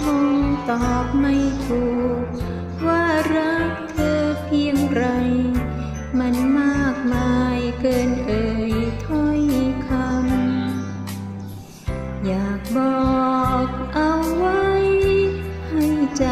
คงตอบไม่ถูก ว่ารักเธอเพียงไร มันมากมายเกินเอ่ยถ้อยคำ อยากบอกเอาไว้ให้ใจ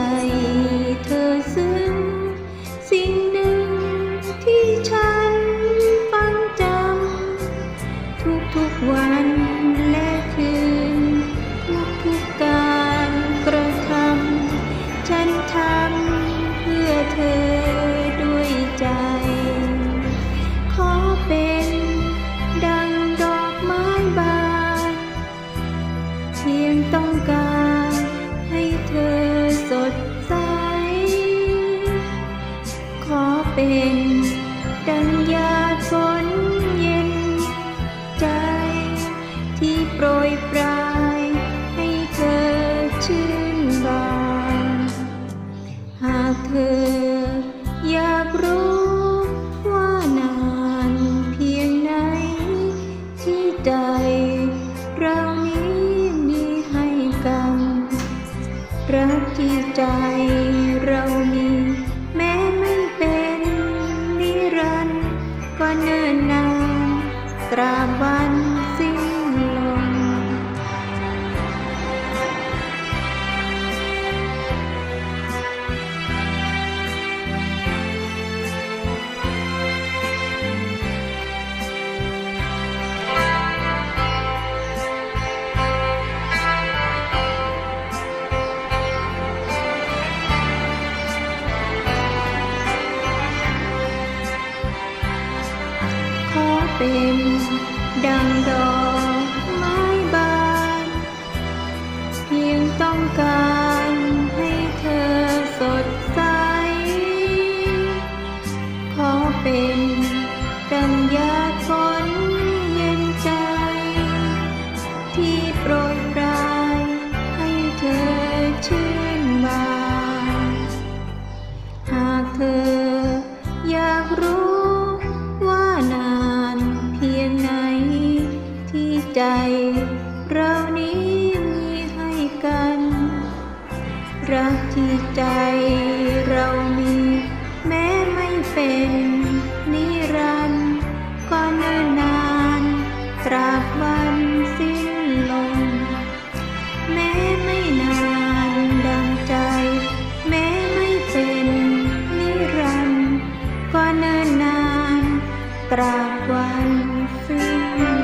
bên tìm เรานี้มีให้กัน รักที่ใจเรามี แม้ไม่เป็นนิรันดร์ก็เนิ่นนานตราบวันสิ้นลม แม้ไม่นานดังใจ แม้ไม่เป็นนิรันดร์ก็เนิ่นนานตราบวันสิ้น